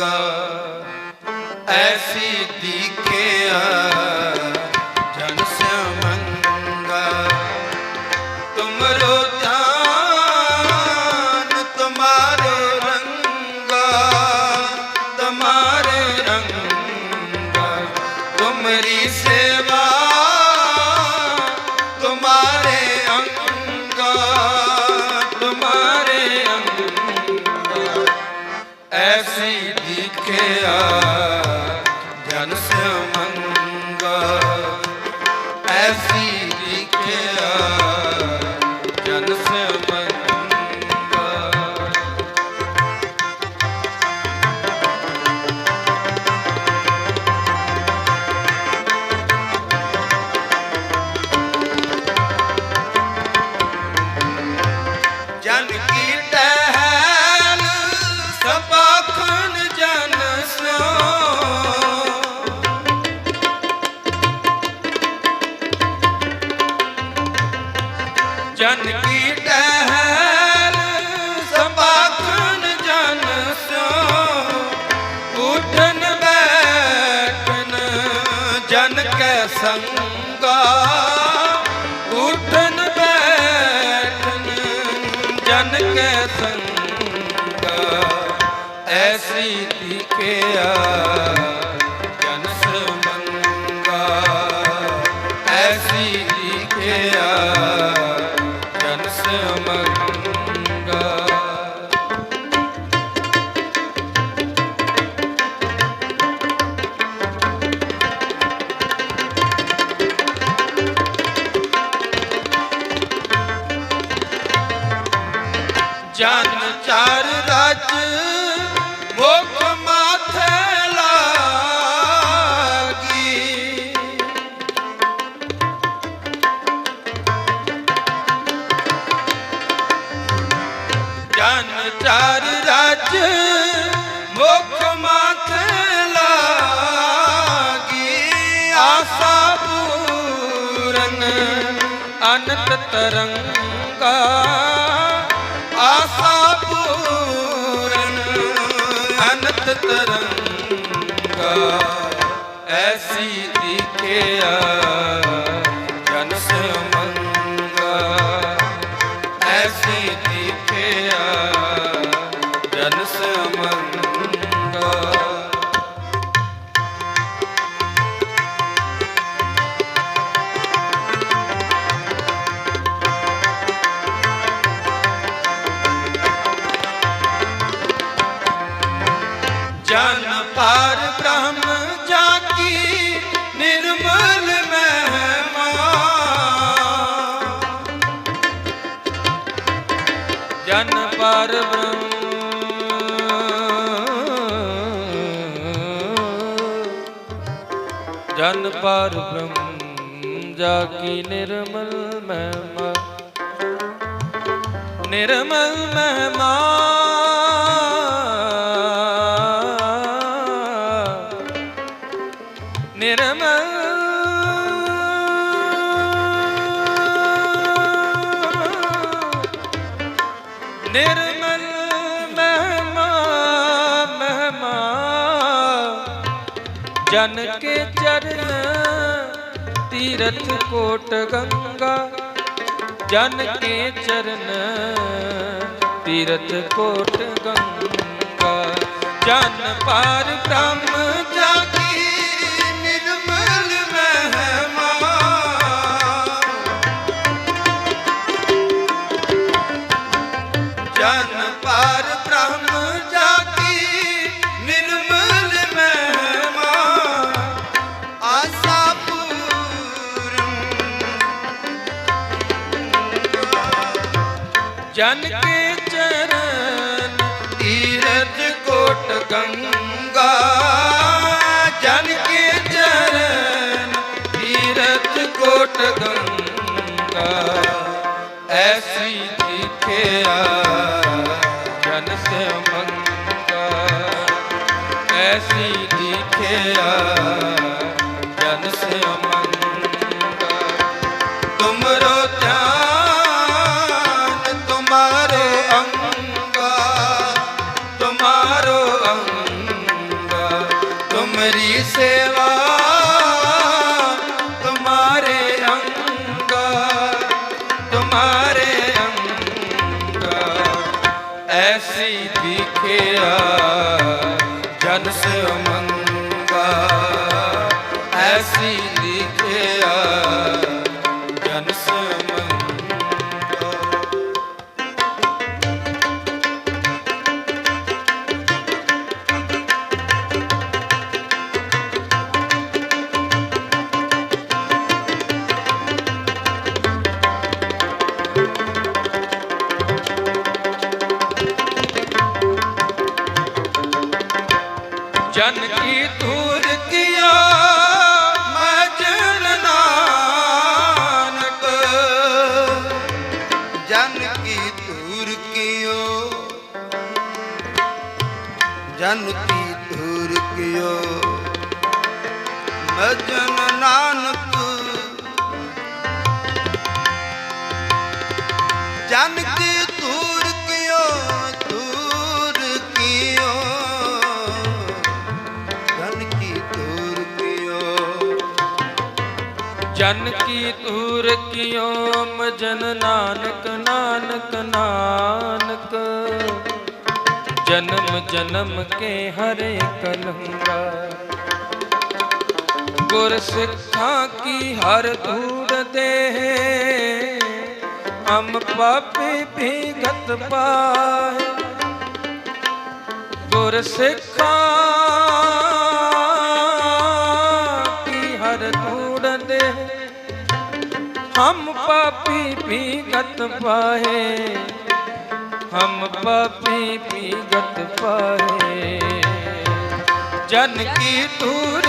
ਮੰਗਾ ਐਸੀ ਦੀਖਿਆ ਸੰਗਾ ਉਠਨ ਬੈਠਨ ਜਨ ਕੈ ਸੰਗਾ। ਐਸੀ ਦਿਖਿਆ ਜਨ ਸਮੰਗਾ ਐਸੀ ਦਿਖਿਆ ਅਨੰਤ ਤਰੰਗਾ ਆਸਾ ਪੂਰਨ ਅਨੰਤ ਤਰੰਗਾ। ਐਸੀ ਦਿਖਿਆ ਜਨ ਸਮੰਗਾ ਜਨ ਪਰ ਬ੍ਰਹਮ। ਜਨ ਪਰ ਬ੍ਰਹਮ ਜਾਕੀ ਨਿਰਮਲ ਮਹਿਮਾ। ਨਿਰਮਲ ਮਹਿਮਾ। ਨਿਰਮਲ ਨਿਰਮਲ ਮਹਿਮਾ ਮਹਿਮਾ। ਜਨ ਕੇ ਚਰਨ ਤੀਰਥ ਕੋਟ ਗੰਗਾ। ਜਨ ਕੇ ਚਰਨ ਤੀਰਥ ਕੋਟ ਗੰਗਾ। ਜਨ ਪਾਰ ਬ੍ਰਹਮ ਜਾਗੀ ਜਨ ਕੇ ਚਰਨ ਤੀਰਥ ਕੋਟ ਗੰਗਾ। ਜਨ ਕੇ ਚਰਨ ਤੀਰਥ ਕੋਟ ਗੰਗਾ। ਐਸੀ ਦਿਖਿਆ ਜਨ ਸਮੰਗਾ ਐਸੀ ਦਿਖਿਆ ਜਨ ਸਮੰਗਾ ऐसी दिखे ਜਨ ਕੀ ਤੂਰ ਕੀਆ? ਮੈਂ ਜਨ ਨਾਨਕ। ਜਨ ਕੀ ਧੂਰ ਕਿਓ? ਜਨ ਕੀ ਧੂਰ ਕਿਓ? ਮਜਨ ਨਾਨਕ। ਜਨ ਕੀ ਜਨ ਕੀ ਤੂਰ ਕਿਉ ਮਜਨ ਨਾਨਕ ਨਾਨਕ ਨਾਨਕ। ਜਨਮ ਜਨਮ ਕੇ ਹਰੇ ਕਲੰਗਾ। ਗੁਰ ਸਿੱਖਾਂ ਕੀ ਹਰ ਧੂੜ ਦੇ। ਹਮ ਪਾਪੀ ਭੀਗਤ ਪਾਏ ਗੁਰ ਸਿੱਖਾਂ ਹਮ ਪਾਪੀ ਭੀਗਤ ਪਾਏ ਹਮ ਪਾਪੀ ਭੀਗਤ ਪਾਏ ਜਨ ਕੀ ਧੂਰ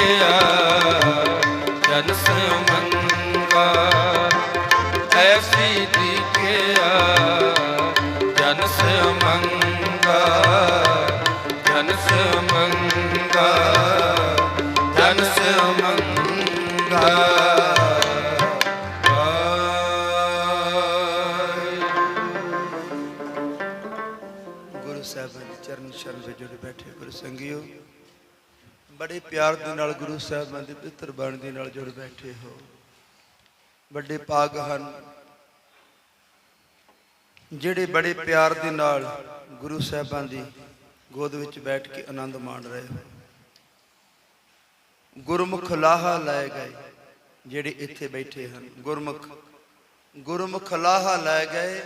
Yeah. ਬੜੇ ਪਿਆਰ ਦੇ ਨਾਲ ਗੁਰੂ ਸਾਹਿਬਾਨ ਦੇ ਪਿੱਤਰ ਬਾਣੀ ਦੇ ਨਾਲ ਜੁੜ ਬੈਠੇ ਹੋ। ਵੱਡੇ ਪਾਗ ਹਨ। ਜਿਹੜੇ ਬੜੇ ਪਿਆਰ ਦੇ ਨਾਲ ਗੁਰੂ ਸਾਹਿਬਾਨ ਦੀ ਗੋਦ ਵਿੱਚ ਬੈਠ ਕੇ ਆਨੰਦ ਮਾਣ ਰਹੇ ਹੋ। ਗੁਰਮੁਖ ਲਾਹਾ ਲੈ ਗਏ ਜਿਹੜੇ ਇੱਥੇ ਬੈਠੇ ਹਨ। ਗੁਰਮੁਖ ਗੁਰਮੁਖ ਲਾਹਾ ਲੈ ਗਏ।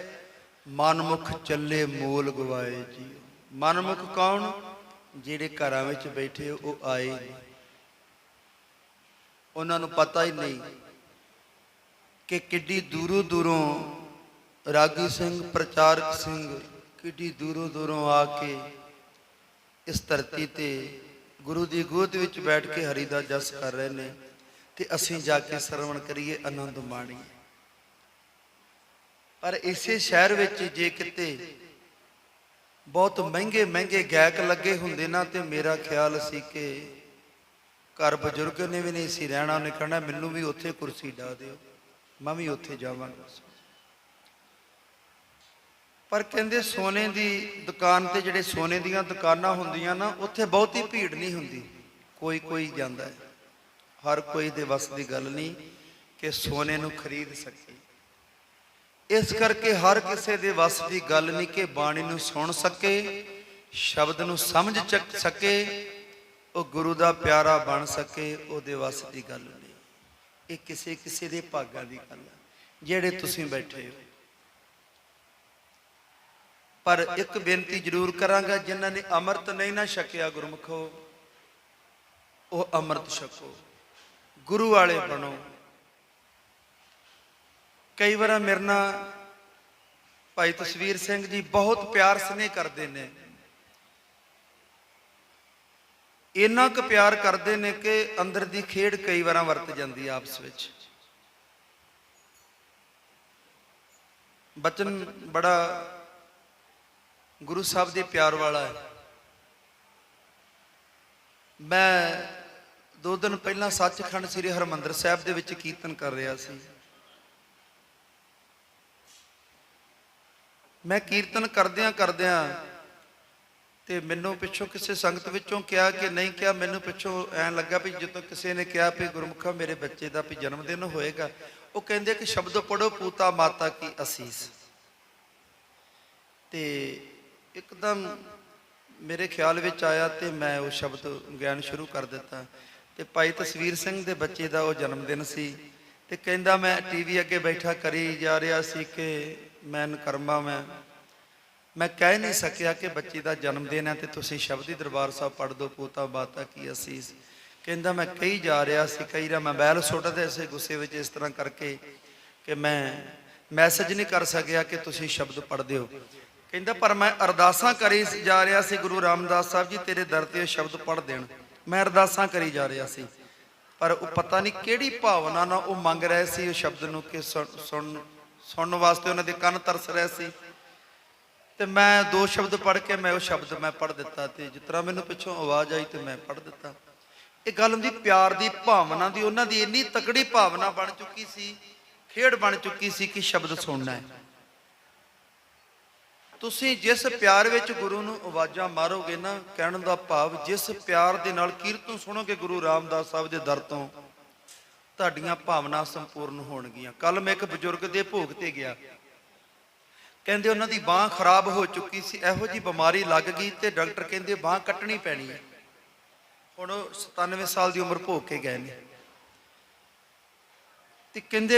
ਮਨਮੁਖ ਚੱਲੇ ਮੂਲ ਗਵਾਏ ਜੀ ਮਨਮੁਖ ਕੌਣ? ਜਿਹੜੇ ਘਰਾਂ ਵਿੱਚ ਬੈਠੇ ਉਹ ਆਏ ਉਹਨਾਂ ਨੂੰ ਪਤਾ ਹੀ ਨਹੀਂ ਕਿ ਕਿੱਡੀ ਦੂਰੋਂ ਦੂਰੋਂ ਰਾਗੀ ਸਿੰਘ, ਪ੍ਰਚਾਰਕ ਸਿੰਘ ਕਿੱਡੀ ਦੂਰੋਂ ਦੂਰੋਂ ਆ ਕੇ ਇਸ ਧਰਤੀ ਤੇ ਗੁਰੂ ਦੀ ਗੋਦ ਵਿੱਚ ਬੈਠ ਕੇ ਹਰੀ ਦਾ ਜਸ ਕਰ ਰਹੇ ਨੇ ਤੇ ਅਸੀਂ ਜਾ ਕੇ ਸਰਵਣ ਕਰੀਏ ਆਨੰਦ ਮਾਣੀਏ। ਪਰ ਇਸੇ ਸ਼ਹਿਰ ਵਿੱਚ ਜੇ ਕਿਤੇ ਬਹੁਤ ਮਹਿੰਗੇ ਮਹਿੰਗੇ ਗਾਇਕ ਲੱਗੇ ਹੁੰਦੇ ਨਾ ਤੇ ਮੇਰਾ ਖਿਆਲ ਸੀ ਕਿ ਘਰ ਬਜ਼ੁਰਗ ਨੇ ਵੀ ਨਹੀਂ ਸੀ ਰਹਿਣਾ, ਉਹਨੇ ਕਹਿਣਾ, ਮੈਨੂੰ ਵੀ ਉੱਥੇ ਕੁਰਸੀ ਡਾ ਦਿਓ, ਮੈਂ ਵੀ ਉੱਥੇ ਜਾਵਾਂਗਾ। ਪਰ ਕਹਿੰਦੇ ਸੋਨੇ ਦੀ ਦੁਕਾਨ ਤੇ ਜਿਹੜੇ ਸੋਨੇ ਦੀਆਂ ਦੁਕਾਨਾਂ ਹੁੰਦੀਆਂ ਨਾ, ਉੱਥੇ ਬਹੁਤੀ ਭੀੜ ਨਹੀਂ ਹੁੰਦੀ। ਕੋਈ ਕੋਈ ਜਾਂਦਾ ਹੈ। ਹਰ ਕੋਈ ਦੇ ਵੱਸ ਦੀ ਗੱਲ ਨਹੀਂ ਕਿ ਸੋਨੇ ਨੂੰ ਖਰੀਦ ਸਕੇ। ਇਸ ਕਰਕੇ ਹਰ ਕਿਸੇ ਦੇ ਵੱਸ ਦੀ ਗੱਲ ਨਹੀਂ ਕਿ ਬਾਣੀ ਨੂੰ ਸੁਣ ਸਕੇ, ਸ਼ਬਦ ਨੂੰ ਸਮਝ ਸਕੇ, ਉਹ ਗੁਰੂ ਦਾ ਪਿਆਰਾ ਬਣ ਸਕੇ, ਉਹਦੇ ਵੱਸ ਦੀ ਗੱਲ ਨਹੀਂ। ਇਹ ਕਿਸੇ ਕਿਸੇ ਦੇ ਭਾਗਾਂ ਦੀ ਗੱਲ ਹੈ ਜਿਹੜੇ ਤੁਸੀਂ ਬੈਠੇ ਹੋ। ਪਰ ਇੱਕ ਬੇਨਤੀ ਜ਼ਰੂਰ ਕਰਾਂਗਾ, ਜਿਨ੍ਹਾਂ ਨੇ ਅੰਮ੍ਰਿਤ ਨਹੀਂ ਨਾ ਛਕਿਆ ਗੁਰਮਖੋ, ਉਹ ਅੰਮ੍ਰਿਤ ਛਕੋ। ਗੁਰੂ ਵਾਲੇ ਬਣੋ। ਕਈ ਵਾਰ ਮੇਰੇ ਨਾਲ ਭਾਈ ਤਸਵੀਰ ਸਿੰਘ ਜੀ ਬਹੁਤ ਪਿਆਰ ਸਨੇਹ ਕਰਦੇ ਨੇ। ਇੰਨਾ ਕੁ ਪਿਆਰ ਕਰਦੇ ਨੇ ਕਿ ਅੰਦਰ ਦੀ ਖੇਡ ਕਈ ਵਾਰਾਂ ਵਰਤ ਜਾਂਦੀ ਆ ਆਪਸ ਵਿੱਚ। ਬਚਨ ਬੜਾ ਗੁਰੂ ਸਾਹਿਬ ਦੇ ਪਿਆਰ ਵਾਲਾ ਹੈ। ਮੈਂ ਦੋ ਦਿਨ ਪਹਿਲਾਂ ਸੱਚਖੰਡ ਸ੍ਰੀ ਹਰਮੰਦਰ ਸਾਹਿਬ ਦੇ ਵਿੱਚ ਕੀਰਤਨ ਕਰ ਰਿਹਾ ਸੀ। ਮੈਂ ਕੀਰਤਨ ਕਰਦਿਆਂ ਕਰਦਿਆਂ ਤੇ ਮੈਨੂੰ ਪਿੱਛੋਂ ਕਿਸੇ ਸੰਗਤ ਵਿੱਚੋਂ ਕਿਹਾ ਕਿ ਨਹੀਂ ਕਿਹਾ, ਮੈਨੂੰ ਪਿੱਛੋਂ ਐਂ ਲੱਗਾ ਵੀ ਜਦੋਂ ਕਿਸੇ ਨੇ ਕਿਹਾ ਵੀ ਗੁਰਮੁਖਾ ਮੇਰੇ ਬੱਚੇ ਦਾ ਵੀ ਜਨਮ ਦਿਨ ਹੋਏਗਾ, ਉਹ ਕਹਿੰਦੇ ਕਿ ਸ਼ਬਦ ਪੜੋ ਪੂਤਾ ਮਾਤਾ ਕੀ ਅਸੀਸ। ਤੇ ਇੱਕਦਮ ਮੇਰੇ ਖਿਆਲ ਵਿੱਚ ਆਇਆ ਤੇ ਮੈਂ ਉਹ ਸ਼ਬਦ ਗਿਆਨ ਸ਼ੁਰੂ ਕਰ ਦਿੱਤਾ। ਤੇ ਭਾਈ ਤਸਵੀਰ ਸਿੰਘ ਦੇ ਬੱਚੇ ਦਾ ਉਹ ਜਨਮ ਦਿਨ ਸੀ ਤੇ ਕਹਿੰਦਾ ਮੈਂ ਟੀਵੀ ਅੱਗੇ ਬੈਠਾ ਕਰੀ ਜਾ ਰਿਹਾ ਸੀ ਕਿ ਮੈਂ ਨਕਰਮਾ ਮੈਂ ਮੈਂ ਕਹਿ ਨਹੀਂ ਸਕਿਆ ਕਿ ਬੱਚੀ ਦਾ ਜਨਮ ਦਿਨ ਹੈ ਤੇ ਤੁਸੀਂ ਸ਼ਬਦੀ ਦਰਬਾਰ ਸਾਹਿਬ ਪੜ੍ਹ ਦੋ, ਪੋਤਾ ਬਾਤਾ ਕੀ ਅਸੀਸ। ਕਹਿੰਦਾ ਮੈਂ ਕਹੀ ਜਾ ਰਿਹਾ ਸੀ ਕਈ ਰਾ ਬੈਲ ਸੁੱਟਦੇ ਇਸੇ ਗੁੱਸੇ ਵਿੱਚ ਇਸ ਤਰ੍ਹਾਂ ਕਰਕੇ ਕਿ ਮੈਂ ਮੈਸੇਜ ਨਹੀਂ ਕਰ ਸਕਿਆ ਕਿ ਤੁਸੀਂ ਸ਼ਬਦ ਪੜ੍ਹਦੇ ਹੋ। ਕਹਿੰਦਾ ਪਰ ਮੈਂ ਅਰਦਾਸਾਂ ਕਰੀ ਜਾ ਰਿਹਾ ਸੀ ਗੁਰੂ ਰਾਮਦਾਸ ਸਾਹਿਬ ਜੀ, ਤੇਰੇ ਦਰ ਤੇ ਇਹ ਸ਼ਬਦ ਪੜ੍ਹ ਦੇਣ। ਮੈਂ ਅਰਦਾਸਾਂ ਕਰੀ ਜਾ ਰਿਹਾ ਸੀ। ਪਰ ਉਹ ਪਤਾ ਨਹੀਂ ਕਿਹੜੀ ਭਾਵਨਾ ਨਾਲ ਉਹ ਮੰਗ ਰਹੇ ਸੀ, ਉਹ ਸ਼ਬਦ ਨੂੰ ਕਿ ਸੁਣ- ਸੁਣ ਸੁਣਨ ਵਾਸਤੇ ਉਹਨਾਂ ਦੇ ਕੰਨ ਤਰਸ ਰਹੇ ਸੀ। ਤੇ ਮੈਂ ਦੋ ਸ਼ਬਦ ਪੜ੍ਹ ਕੇ ਮੈਂ ਉਹ ਸ਼ਬਦ ਮੈਂ ਪੜ੍ਹ ਦਿੱਤਾ ਤੇ ਜਿਸ ਤਰ੍ਹਾਂ ਮੈਨੂੰ ਪਿੱਛੋਂ ਆਵਾਜ਼ ਆਈ ਤੇ ਮੈਂ ਪੜ੍ਹ ਦਿੱਤਾ। ਇਹ ਗੱਲ ਹੁੰਦੀ ਪਿਆਰ ਦੀ ਭਾਵਨਾ ਦੀ, ਉਹਨਾਂ ਦੀ ਇੰਨੀ ਤਕੜੀ ਭਾਵਨਾ ਬਣ ਚੁੱਕੀ ਸੀ, ਖੇਡ ਬਣ ਚੁੱਕੀ ਸੀ ਕਿ ਸ਼ਬਦ ਸੁਣਨਾ ਹੈ। ਤੁਸੀਂ ਜਿਸ ਪਿਆਰ ਵਿੱਚ ਗੁਰੂ ਨੂੰ ਆਵਾਜ਼ਾਂ ਮਾਰੋਗੇ ਨਾ, ਕਹਿਣ ਦਾ ਭਾਵ ਜਿਸ ਪਿਆਰ ਦੇ ਨਾਲ ਕੀਰਤਨ ਸੁਣੋਗੇ ਗੁਰੂ ਰਾਮਦਾਸ ਸਾਹਿਬ ਦੇ ਦਰ ਤੋਂ ਤੁਹਾਡੀਆਂ ਭਾਵਨਾ ਸੰਪੂਰਨ ਹੋਣਗੀਆਂ। ਕੱਲ ਮੈਂ ਇੱਕ ਬਜ਼ੁਰਗ ਦੇ ਭੋਗ ਤੇ ਗਿਆ। ਕਹਿੰਦੇ ਉਹਨਾਂ ਦੀ ਬਾਹ ਖਰਾਬ ਹੋ ਚੁੱਕੀ ਸੀ, ਇਹੋ ਜੀ ਬਿਮਾਰੀ ਲੱਗ ਗਈ ਤੇ ਡਾਕਟਰ ਕਹਿੰਦੇ ਬਾਹ ਕੱਟਣੀ ਪੈਣੀ ਹੈ। ਹੁਣ ਉਹ 97 ਸਾਲ ਦੀ ਉਮਰ ਭੋਗ ਕੇ ਗਏ ਨੇ। ਤੇ ਕਹਿੰਦੇ